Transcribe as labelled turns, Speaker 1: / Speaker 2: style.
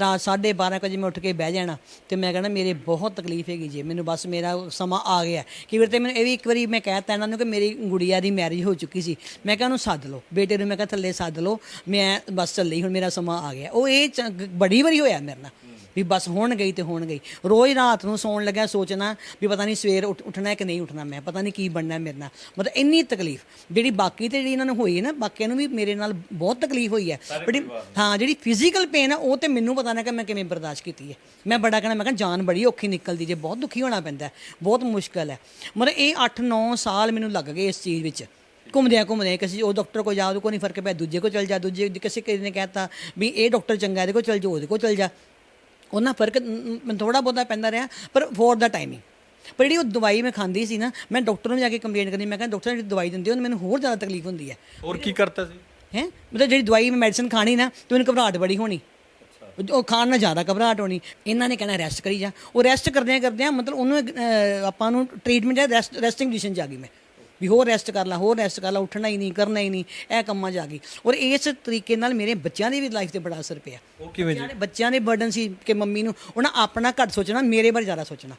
Speaker 1: ਰਾਤ 12:30 ਵਜੇ ਮੈਂ ਉੱਠ ਕੇ ਬਹਿ ਜਾਣਾ ਤੇ ਮੈਂ ਕਹਿਣਾ ਮੇਰੇ ਬਹੁਤ ਤਕਲੀਫ ਹੈਗੀ ਜੀ, ਮੈਨੂੰ ਬਸ ਮੇਰਾ ਸਮਾਂ ਆ ਗਿਆ। ਕਿ ਵੀਰ ਤੇ ਮੈਨੂੰ ਇਹ ਵੀ ਇੱਕ ਵਾਰੀ ਮੈਂ ਕਹਿਤਾ ਇਹਨਾਂ ਨੂੰ ਕਿ ਮੇਰੀ ਗੁੜੀਆ ਦੀ ਮੈਰਿਜ ਹੋ ਚੁੱਕੀ ਸੀ। ਮੈਂ ਕਿਹਾ ਉਹਨੂੰ ਸੱਦ ਲਓ, ਬੇਟੇ ਨੂੰ ਮੈਂ ਕਿਹਾ ਥੱਲੇ ਸੱਦ ਲਓ, ਮੈਂ ਬਸ ਚੱਲੀ, ਹੁਣ ਮੇਰਾ ਸਮਾਂ ਆ ਗਿਆ। ਉਹ ਇਹ ਚ- ਬੜੀ ਵਾਰੀ ਹੋਇਆ ਮੇਰੇ ਨਾਲ। ਵੀ ਬਸ ਹੁਣ ਗਈ ਤੇ ਹੁਣ ਗਈ। ਰੋਜ਼ ਰਾਤ ਨੂੰ ਸੌਣ ਲੱਗਿਆ ਸੋਚਣਾ ਵੀ ਪਤਾ ਨਹੀਂ ਸਵੇਰ ਉੱਠ- ਉੱਠਣਾ ਹੈ ਕਿ ਨਹੀਂ ਉੱਠਣਾ ਮੈਂ ਪਤਾ ਨਹੀਂ ਕੀ ਬਣਨਾ ਮੇਰੇ ਨਾਲ। ਮਤਲਬ ਇੰਨੀ ਤਕਲੀਫ ਜਿਹੜੀ ਬਾਕੀ ਤੇ ਜਿਹੜੀ ਇਹਨਾਂ ਨੂੰ ਹੋਈ ਹੈ ਨਾ ਬਾਕੀਆਂ ਨੂੰ ਵੀ ਮੇਰੇ ਨਾਲ ਬਹੁਤ ਤਕਲੀਫ ਹੋਈ ਹੈ। ਬੜੀ ਹਾਂ ਜਿਹੜੀ ਫਿਜ਼ੀਕਲ ਪੇਨ ਹੈ ਉਹ ਤੇ ਮੈਨੂੰ ਪਤਾ ਨਾ ਕਿ ਮੈਂ ਕਿਵੇਂ ਬਰਦਾਸ਼ਤ ਕੀਤੀ ਹੈ। ਮੈਂ ਬੜਾ ਕਹਿਣਾ ਮੈਂ ਕਿਹਾ ਜਾਨ ਬੜੀ ਔਖੀ ਨਿਕਲਦੀ ਜੇ ਬਹੁਤ ਦੁਖੀ ਹੋਣਾ ਪੈਂਦਾ ਬਹੁਤ ਮੁਸ਼ਕਲ ਹੈ। ਮਤਲਬ ਇਹ 8-9 ਸਾਲ ਮੈਨੂੰ ਲੱਗ ਗਏ ਇਸ ਚੀਜ਼ ਵਿੱਚ। ਘੁੰਮਦਿਆਂ ਘੁੰਮਦਿਆਂ ਕਿਸੇ ਉਹ ਡਾਕਟਰ ਕੋਲ ਜਾ ਉਹਦੇ ਕੋਲ ਨਹੀਂ ਫ਼ਰਕ ਪਿਆ ਦੂਜੇ ਕੋਲ ਚਲ ਜਾ ਦੂਜੇ ਕਿਸੇ ਕਿਸੇ ਨੇ ਕਹਿਤਾ ਵੀ ਇਹ ਡਾਕਟਰ ਚੰਗਾ ਇਹਦੇ ਕੋਲ ਚਲ ਜਾ ਉਹਦੇ ਕੋਲ ਚਲ ਜਾ। ਉਹਨਾਂ ਫ਼ਰਕ ਥੋੜਾ ਬਹੁਤਾ ਪੈਂਦਾ ਰਿਹਾ ਪਰ ਫੋਰ ਦਾ ਟਾਈਮਿੰਗ ਪਰ ਜਿਹੜੀ ਉਹ ਦਵਾਈ ਮੈਂ ਖਾਂਦੀ ਸੀ ਨਾ ਮੈਂ ਡਾਕਟਰ ਨੂੰ ਜਾ ਕੇ ਕੰਪਲੇਂਟ ਕਰਨੀ ਮੈਂ ਕਹਿੰਦਾ ਡਾਕਟਰ ਜਿਹੜੀ ਦਵਾਈ ਦਿੰਦੇ ਹੋ ਮੈਨੂੰ ਹੋਰ ਜ਼ਿਆਦਾ ਤਕਲੀਫ ਹੁੰਦੀ ਹੈ।
Speaker 2: ਹੋਰ ਕੀ ਕਰਤਾ ਸੀ?
Speaker 1: ਹੈ? ਮਤਲਬ ਜਿਹੜੀ ਦਵਾਈ ਮੈਂ ਮੈਡੀਸਨ ਖਾਣੀ ਨਾ ਤੇ ਮੈਨੂੰ ਘਬਰਾਹਟ ਬੜੀ ਹੋਣੀ। ਉਹ ਖਾਣ ਨਾਲ ਜ਼ਿਆਦਾ ਘਬਰਾਹਟ ਹੋਣੀ। ਇਹਨਾਂ ਨੇ ਕਹਿਣਾ ਰੈਸਟ ਕਰੀ ਜਾ। ਉਹ ਰੈਸਟ ਕਰਦਿਆਂ ਕਰਦਿਆਂ ਮਤਲਬ ਉਹਨੂੰ ਇੱਕ, ਅਹ, ਆਪਾਂ ਨੂੰ ਟ੍ਰੀਟਮੈਂਟ ਹੈ ਰੈਸਟ ਰੈਸਟਿੰਗ ਪੋਜੀਸ਼ਨ ਚ ਆ ਗਈ ਮੈਂ। ਵੀ ਹੋਰ ਰੈਸਟ ਕਰ ਲਾ ਹੋਰ ਰੈਸਟ ਕਰ ਲਾ ਉੱਠਣਾ ਹੀ ਨਹੀਂ ਕਰਨਾ ਹੀ ਨਹੀਂ ਇਹ ਕੰਮਾਂ 'ਚ ਆ ਗਈ। ਔਰ ਇਸ ਤਰੀਕੇ ਨਾਲ ਮੇਰੇ ਬੱਚਿਆਂ ਦੀ ਵੀ ਲਾਈਫ ਤੇ ਬੜਾ ਅਸਰ ਪਿਆ।
Speaker 2: ਉਹ ਕਿਵੇਂ ਜੀ?
Speaker 1: ਬੱਚਿਆਂ ਦੇ ਬੱਚਿਆਂ ਦੇ ਬਰਡਨ ਸੀ ਕਿ ਮੰਮੀ ਨੂੰ ਉਹਨਾਂ ਆਪਣਾ ਘੱਟ ਸੋਚਣਾ ਮੇਰੇ ਬਾਰੇ ਜ਼ਿਆਦਾ ਸੋਚਣਾ।